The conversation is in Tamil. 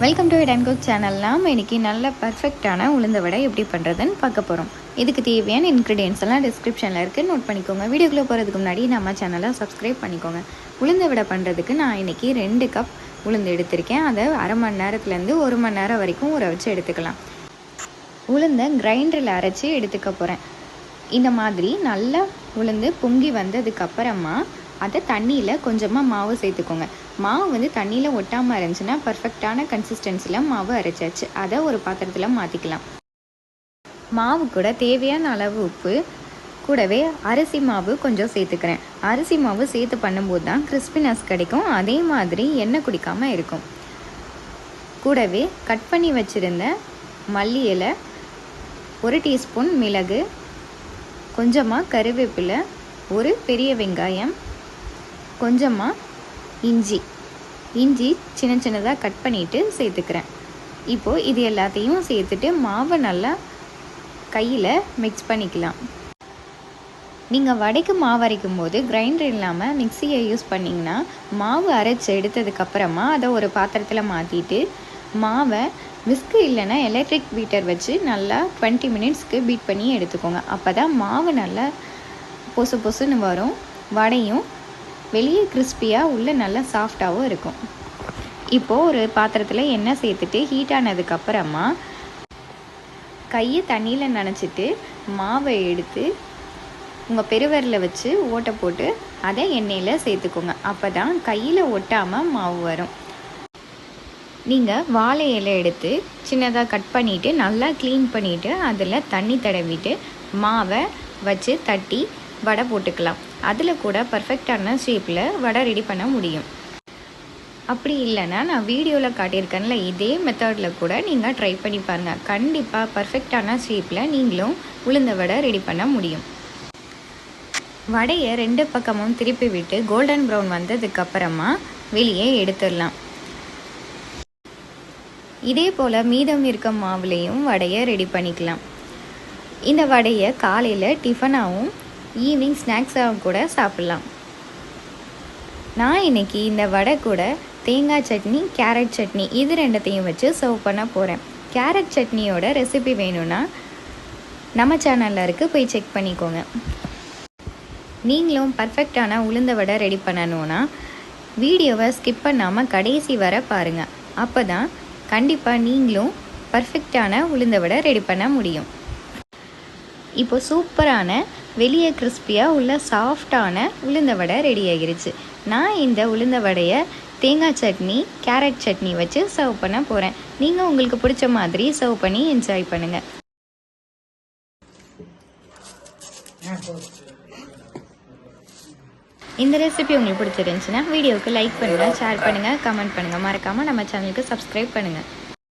Welcome to and cook channel நாம் இன்னைக்கு நல்ல பர்ஃபெக்டான உளுந்த வடை எப்படி பண்ணுறதுன்னு பார்க்க போகிறோம் இதுக்கு தேவையான இன்க்ரீடியன்ஸ் எல்லாம் டிஸ்கிரிப்ஷனில் இருக்குது நோட் பண்ணிக்கோங்க. வீடியோக்குள்ளே போகிறதுக்கு முன்னாடி நம்ம சேனலை சப்ஸ்கிரைப் பண்ணிக்கோங்க. உளுந்த வடை பண்ணுறதுக்கு நான் இன்றைக்கி ரெண்டு கப் உளுந்து எடுத்திருக்கேன். அதை அரை மணி நேரத்துலேருந்து ஒரு மணி நேரம் வரைக்கும் ஊற வச்சு எடுத்துக்கலாம். உளுந்தை கிரைண்டரில் அரைச்சி எடுத்துக்க போகிறேன் இந்த மாதிரி நல்லா உளுந்து பொங்கி வந்ததுக்கப்புறமா அதை தண்ணியில் கொஞ்சமாக மாவு சேர்த்துக்கோங்க. மாவு வந்து தண்ணியில் ஒட்டாமல் இருந்துச்சுன்னா பர்ஃபெக்டான கன்சிஸ்டன்சியில் மாவு அரைச்சாச்சு. அதை ஒரு பாத்திரத்தில் மாற்றிக்கலாம் மாவு கூட தேவையான அளவு உப்பு கூடவே அரிசி மாவு கொஞ்சம் சேர்த்துக்கிறேன். அரிசி மாவு சேர்த்து பண்ணும்போது தான் கிறிஸ்பினஸ் கிடைக்கும். அதே மாதிரி எண்ணெய் குடிக்காமல் இருக்கும். கூடவே கட் பண்ணி வச்சுருந்த மல்லி இலை ஒரு டீஸ்பூன் மிளகு கொஞ்சமாக கருவேப்பிலை ஒரு பெரிய வெங்காயம் கொஞ்சமாக இஞ்சி. இஞ்சி சின்ன சின்னதாக கட் பண்ணிவிட்டு சேர்த்துக்கிறேன். இப்போது இது எல்லாத்தையும் சேர்த்துட்டு மாவை நல்லா கையில் மிக்ஸ் பண்ணிக்கலாம். நீங்கள் வடைக்கு மாவு அரைக்கும் போது கிரைண்டர் இல்லாமல் மிக்சியை யூஸ் பண்ணிங்கன்னா மாவு அரைச்சி எடுத்ததுக்கப்புறமா அதை ஒரு பாத்திரத்தில் மாற்றிட்டு மாவை விஸ்கு இல்லைன்னா எலக்ட்ரிக் பீட்டர் வச்சு நல்லா டுவெண்ட்டி மினிட்ஸ்க்கு பீட் பண்ணி எடுத்துக்கோங்க. அப்போ தான் மாவு நல்லா பொசு பொசுன்னு வரும். வடையும் வெளியே கிறிஸ்பியாக உள்ளே நல்லா சாஃப்டாகவும் இருக்கும். இப்போது ஒரு பாத்திரத்தில் எண்ணெய் சேர்த்துட்டு ஹீட் ஆனதுக்கப்புறமா கையை தண்ணியில் நனைச்சிட்டு மாவை எடுத்து உங்கள் பெருவரில் வச்சு ஓட்டை போட்டு அதை எண்ணெயில் சேர்த்துக்கோங்க. அப்போ தான் கையில் ஒட்டாமல் மாவு வரும். நீங்கள் வாழை இலை எடுத்து சின்னதாக கட் பண்ணிவிட்டு நல்லா க்ளீன் பண்ணிவிட்டு அதில் தண்ணி தடவிட்டு மாவை வச்சு தட்டி வடை போட்டுக்கலாம். அதில் கூட பர்ஃபெக்டான ஷேப்பில் வடை ரெடி பண்ண முடியும். அப்படி இல்லைன்னா நான் வீடியோவில் காட்டியிருக்கேன்ல இதே மெத்தடில் கூட நீங்கள் ட்ரை பண்ணி பாருங்கள் கண்டிப்பாக பர்ஃபெக்டான ஷேப்பில் நீங்களும் உளுந்த வடை ரெடி பண்ண முடியும். வடையை ரெண்டு பக்கமும் திருப்பி விட்டு கோல்டன் ப்ரௌன் வந்ததுக்கப்புறமா வெளியே எடுத்துடலாம். இதே போல் மீதம் இருக்க மாவுலேயும் வடையை ரெடி பண்ணிக்கலாம். இந்த வடையை காலையில் டிஃபனாகவும் ஈவினிங் ஸ்நாக்ஸாகவும் கூட சாப்பிட்லாம். நான் இன்றைக்கி இந்த வடை கூட தேங்காய் சட்னி கேரட் சட்னி இது ரெண்டத்தையும் வச்சு சர்வ் பண்ண போகிறேன் கேரட் சட்னியோட ரெசிபி வேணும்னா நம்ம சேனலில் இருக்குது போய் செக் பண்ணிக்கோங்க. நீங்களும் பர்ஃபெக்டான உளுந்த வடை ரெடி பண்ணணுன்னா வீடியோவை ஸ்கிப் பண்ணாமல் கடைசி வர பாருங்கள் அப்போ தான் கண்டிப்பாக நீங்களும் பர்ஃபெக்டான உளுந்த வடை ரெடி பண்ண முடியும். இப்போ சூப்பரான வெளியே கிறிஸ்பியாக உள்ள சாஃப்டான உளுந்த வடை ரெடி ஆகிருச்சு. நான் இந்த உளுந்த வடையை தேங்காய் சட்னி கேரட் சட்னி வச்சு சர்வ் பண்ண போகிறேன் நீங்கள் உங்களுக்கு பிடிச்ச மாதிரி சர்வ் பண்ணி என்ஜாய் பண்ணுங்கள் இந்த ரெசிபி உங்களுக்கு பிடிச்சிருந்துச்சுன்னா வீடியோவுக்கு லைக் பண்ணுங்கள் ஷேர் பண்ணுங்கள் கமெண்ட் பண்ணுங்கள் மறக்காமல் நம்ம சேனலுக்கு சப்ஸ்கிரைப் பண்ணுங்கள்